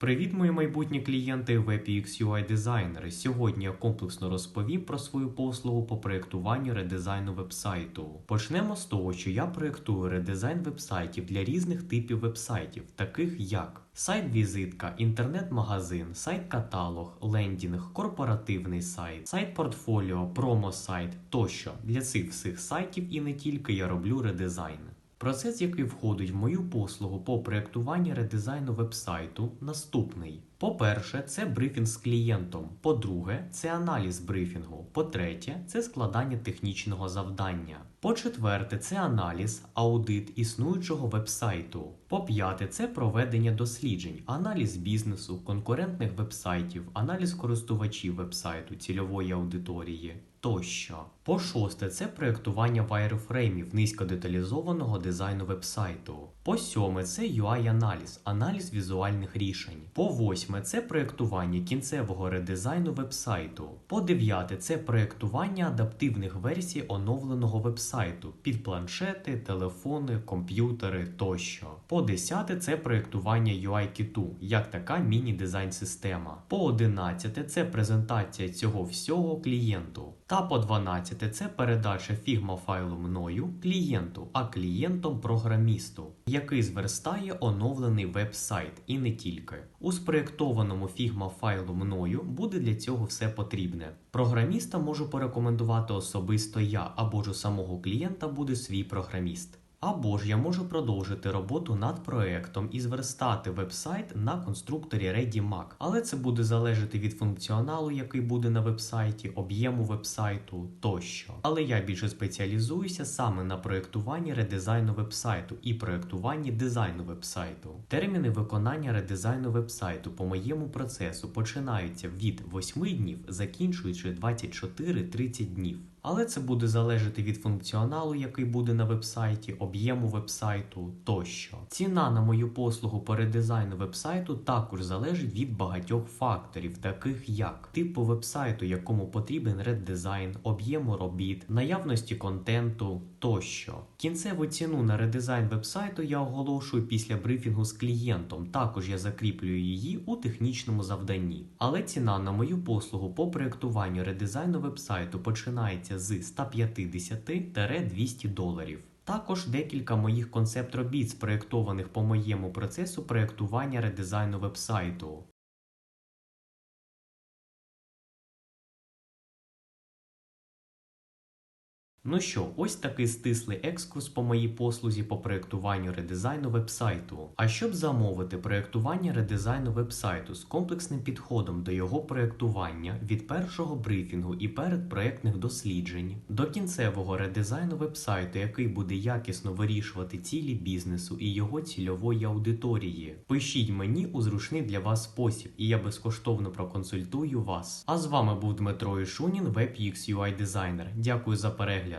Привіт, мої майбутні клієнти WebUX UI дизайнери. Сьогодні я комплексно розповім про свою послугу по проєктуванню редизайну вебсайту. Почнемо з того, що я проєктую редизайн вебсайтів для різних типів вебсайтів, таких як сайт-візитка, інтернет-магазин, сайт-каталог, лендінг, корпоративний сайт, сайт-портфоліо, промо-сайт тощо. Для цих всіх сайтів і не тільки я роблю редизайн. Процес, який входить в мою послугу по проєктуванню редизайну вебсайту, наступний. По-перше, це брифінг з клієнтом. По-друге, це аналіз брифінгу. По-третє, це складання технічного завдання. По-четверте, це аналіз, аудит існуючого вебсайту. По-п'яте, це проведення досліджень, аналіз бізнесу, конкурентних вебсайтів, аналіз користувачів вебсайту, цільової аудиторії тощо. По шосте, це проєктування вайрфреймів низькодеталізованого дизайну вебсайту. По сьоме, це UI-аналіз, аналіз візуальних рішень. По восьме, це проєктування кінцевого редизайну вебсайту. По дев'яте, це проєктування адаптивних версій оновленого вебсайту під планшети, телефони, комп'ютери тощо. По десяте, це проєктування UI-кіту, як така міні-дизайн система. По одинадцяте, це презентація цього всього клієнту. Та по 12 це передача фігма файлу мною клієнту, а клієнтом програмісту, який зверстає оновлений веб-сайт і не тільки. У спроєктованому фігма файлу мною буде для цього все потрібне. Програміста можу порекомендувати особисто я, або ж у самого клієнта буде свій програміст. Або ж я можу продовжити роботу над проектом і зверстати вебсайт на конструкторі ReadyMac. Але це буде залежати від функціоналу, який буде на вебсайті, об'єму вебсайту тощо. Але я більше спеціалізуюся саме на проєктуванні редизайну вебсайту і проєктуванні дизайну вебсайту. Терміни виконання редизайну вебсайту по моєму процесу починаються від 8 днів, закінчуючи 24-30 днів. Але це буде залежати від функціоналу, який буде на вебсайті, об'єму вебсайту тощо. Ціна на мою послугу по редизайну вебсайту також залежить від багатьох факторів, таких як типу вебсайту, якому потрібен реддизайн, об'єму робіт, наявності контенту тощо. Кінцеву ціну на редизайн вебсайту я оголошую після брифінгу з клієнтом. Також я закріплюю її у технічному завданні. Але ціна на мою послугу по проєктуванню редизайну вебсайту починається з 150-200 доларів. Також декілька моїх концепт робіт спроєктованих по моєму процесу проєктування редизайну вебсайту. Ну що, ось такий стислий екскурс по моїй послузі по проєктуванню редизайну вебсайту. А щоб замовити проєктування редизайну вебсайту з комплексним підходом до його проєктування від першого брифінгу і передпроєктних досліджень до кінцевого редизайну вебсайту, який буде якісно вирішувати цілі бізнесу і його цільової аудиторії, пишіть мені у зручний для вас спосіб, і я безкоштовно проконсультую вас. А з вами був Дмитро Ішунін, WebUX UI дизайнер. Дякую за перегляд.